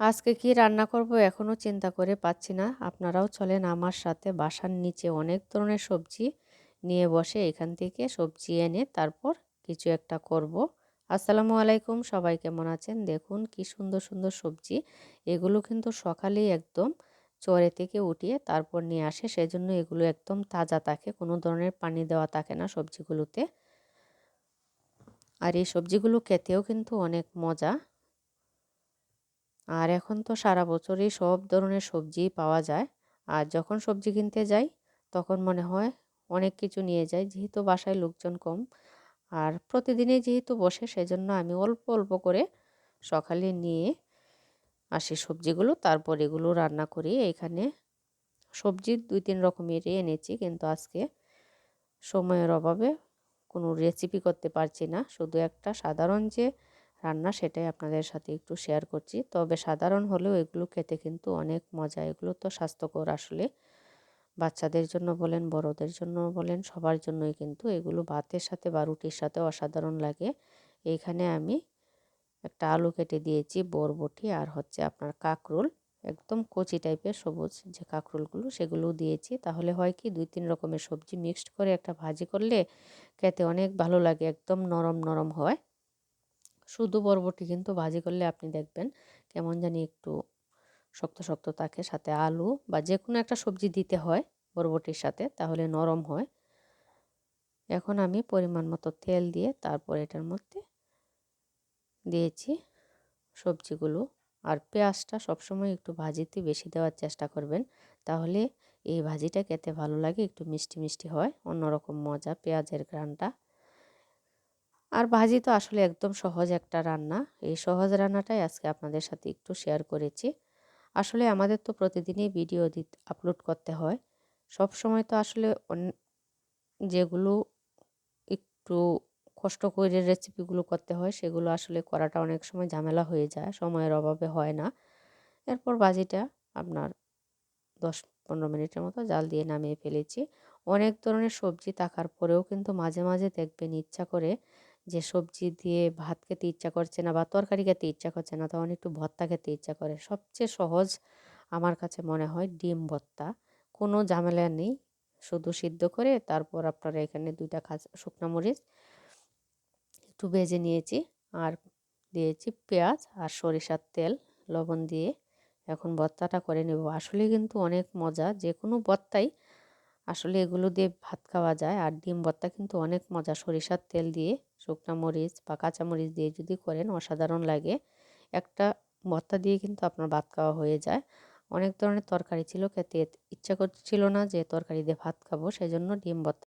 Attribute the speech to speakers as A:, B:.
A: আজকে কি রান্না করব এখনও চিন্তা করে পাচ্ছি না। আপনারাও চলেন আমার সাথে বাসার নিচে অনেক ধরনের সবজি নিয়ে বসে এখান থেকে সবজি এনে তারপর কিছু একটা করব। আসসালামু আলাইকুম, সবাই কেমন আছেন? দেখুন কি সুন্দর সুন্দর সবজি। এগুলো কিন্তু সকালেই একদম চরে থেকে উঠিয়ে তারপর নিয়ে আসে, সেজন্য এগুলো একদম তাজা থাকে, কোনো ধরনের পানি দেওয়া থাকে না সবজিগুলোতে। আর এই সবজিগুলো খেতেও কিন্তু অনেক মজা। আর এখন তো সারা বছরই সব ধরনের সবজি পাওয়া যায়। আর যখন সবজি কিনতে যাই, তখন মনে হয় অনেক কিছু নিয়ে যাই, যেহেতু বাসায় লোকজন কম। আর প্রতিদিনই যেহেতু বসে, সেজন্য আমি অল্প অল্প করে সকালে নিয়ে আসি সবজিগুলো। তারপর এগুলো রান্না করি। এখানে সবজি দুই, তিন রকমেরই এনেছি, কিন্তু আজকে সময়ের অভাবে কোনো রেসিপি করতে পারছি না। শুধু একটা সাধারণ যে রান্না সেটাই আপনাদের সাথে একটু শেয়ার করছি। তবে সাধারণ হলেও এগুলো খেতে কিন্তু অনেক মজা। এগুলো তো স্বাস্থ্যকর আসলে। বাচ্চাদের জন্য বলেন, বড়দের জন্য বলেন, সবার জন্যই কিন্তু। এগুলো ভাতের সাথে বা রুটির সাথে অসাধারণ লাগে। এইখানে আমি একটা আলু কেটে দিয়েছি, বরবটি আর হচ্ছে আপনার কাকরোল। একদম কচি টাইপের সবুজ যে কাঁকরোলগুলো সেগুলো দিয়েছি। তাহলে হয় কি, দুই তিন রকমের সবজি মিক্সড করে একটা ভাজি করলে খেতে অনেক ভালো লাগে, একদম নরম নরম হয়। শুধু বরবটি কিন্তু ভাজি করলে আপনি দেখবেন কেমন জানি একটু শক্ত শক্ত থাকে। সাথে আলু বা যে কোনো একটা সবজি দিতে হয় বরবটির সাথে, তাহলে নরম হয়। এখন আমি পরিমাণ মতো তেল দিয়ে তারপর এটার মধ্যে দিয়েছি সবজিগুলো। আর পেঁয়াজটা সবসময় একটু ভাজিতে বেশি দেওয়ার চেষ্টা করবেন, তাহলে এই ভাজিটা খেতে ভালো লাগে, একটু মিষ্টি মিষ্টি হয়। অন্যরকম মজা, পেঁয়াজের গ্রানটা আর ভাজি তো আসলে একদম সহজ একটা রান্না। এই সহজ রান্নাটাই আজকে আপনাদের সাথে একটু শেয়ার করেছি। আসলে আমাদের তো প্রতিদিনই ভিডিও দিতে আপলোড করতে হয়। সব সময় তো আসলে যেগুলো একটু কষ্ট করে রেসিপিগুলো করতে হয়, সেগুলো আসলে করাটা অনেক সময় ঝামেলা হয়ে যায়, সময়ের অভাবে হয় না। এরপর ভাজিটা আপনার দশ পনেরো মিনিটের মতো জাল দিয়ে নামিয়ে ফেলেছি। অনেক ধরনের সবজি থাকার পরেও কিন্তু মাঝে মাঝে দেখবেন ইচ্ছা করে যে সবজি দিয়ে ভাত খেতে ইচ্ছা করছে না বা তরকারি খেতে ইচ্ছা করছে না, তখন একটু ভর্তা খেতে ইচ্ছা করে। সবচেয়ে সহজ আমার কাছে মনে হয় ডিম ভর্তা। কোনো ঝামেলা নেই, শুধু সিদ্ধ করে তারপর আপনারা এখানে দুইটা খাজ শুকনো মরিচ, একটু ভেজে নিয়েছি আর দিয়েছি পেঁয়াজ আর সরিষার তেল, লবণ দিয়ে। এখন ভর্তাটা করে নেব। আসলে কিন্তু অনেক মজা যে কোনো ভর্তাই আসলে এগুলো দিয়ে ভাত খাওয়া যায়। আর ডিম ভর্তা কিন্তু অনেক মজা। সরিষার তেল দিয়ে, শুকনো মরিচ বা কাঁচা মরিচ দিয়ে যদি করেন, অসাধারণ লাগে। একটা ভর্তা দিয়ে কিন্তু আপনার ভাত খাওয়া হয়ে যায়। অনেক ধরনের তরকারি ছিল খেতে। ইচ্ছা করছিল না যে তরকারি দিয়ে ভাত খাব সেই জন্য ডিম ভর্তা